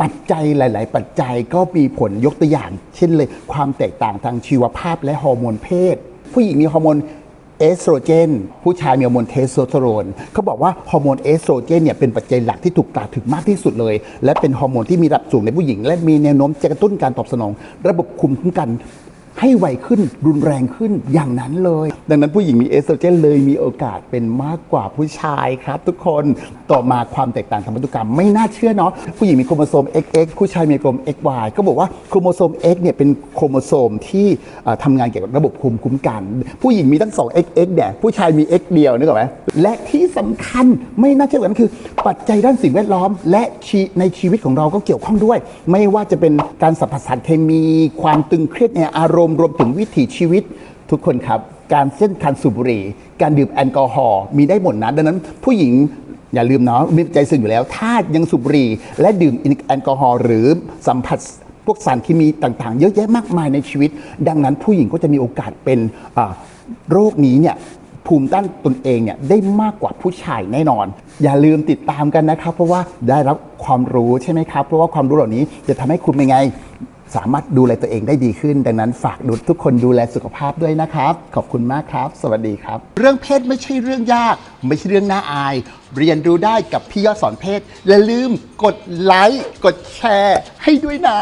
ปัจจัยหลาย ๆ ปัจจัยก็มีผลยกตัวอย่าง เช่นเลยความแตกต่างทางชีวภาพและฮอร์โมนเพศ ผู้หญิงมีฮอร์โมนเอสโตรเจน ผู้ชายมีฮอร์โมนเทสโทสเตอโรนเขาบอกว่าฮอร์โมนเอสโตรเจนเนี่ยเป็นปัจจัยหลักที่ถูกกล่าวถึงมากที่สุดเลย และเป็นฮอร์โมนที่มีระดับสูงในผู้หญิง และมีแนวโน้มจะกระตุ้นการตอบสนอง ระบบคุมคุ้มกัน ให้ไวขึ้นรุนแรงขึ้นอย่างนั้นเลย ดังนั้นผู้หญิงมีเอสโตรเจนเลยมีโอกาสเป็นมากกว่าผู้ชายครับ ทุกคนต่อมาความแตกต่างทางพันธุกรรมไม่น่าเชื่อเนาะผู้หญิงมีโครโมโซม XX ผู้ชายมีโครโมโซม XY ก็บอกว่าโครโมโซม X เนี่ยเป็นโครโมโซมที่เอ่อทำงานเกี่ยวกับระบบภูมิคุ้มกัน ผู้หญิงมีทั้ง 2 XX เนี่ยผู้ชายมี X เดียวนึกออกไหมและที่สำคัญไม่น่าเชื่อกันคือ ปัจจัยด้านสิ่งแวดล้อม และในชีวิตของเราก็เกี่ยวข้องด้วย ไม่ว่าจะเป็นการสัมผัสสารเคมี ความตึงเครียดในอารมณ์รวมถึงวิถีชีวิตทุกคนครับ การเส้นการสูบบุหรี่ การดื่มแอลกอฮอล์มีได้หมดนะดังนั้นผู้หญิงอย่าลืมเนาะมีใจสึงอยู่แล้ว ถ้ายังสูบบุหรี่ และดื่มแอลกอฮอล์หรือสัมผัสพวกสารเคมีต่างๆ เยอะแยะมากมายในชีวิต ดังนั้นผู้หญิงก็จะมีโอกาสเป็นโรคนี้เนี่ยภูมิต้านตนเองเนี่ยได้มากกว่าผู้ชายแน่นอน อย่าลืมติดตามกันนะครับ เพราะว่าได้รับความรู้ใช่ไหมครับ เพราะว่าความรู้เหล่านี้จะทำให้คุณเป็นไง สามารถดูแลตัวเองได้ดีขึ้น ดังนั้นฝากดูทุกคนดูแลสุขภาพด้วยนะครับ ขอบคุณมากครับ สวัสดีครับ เรื่องเพศไม่ใช่เรื่องยาก ไม่ใช่เรื่องน่าอาย เรียนรู้ได้กับพี่ยอดสอนเพศและลืมกดไลค์กดแชร์ให้ด้วยนะ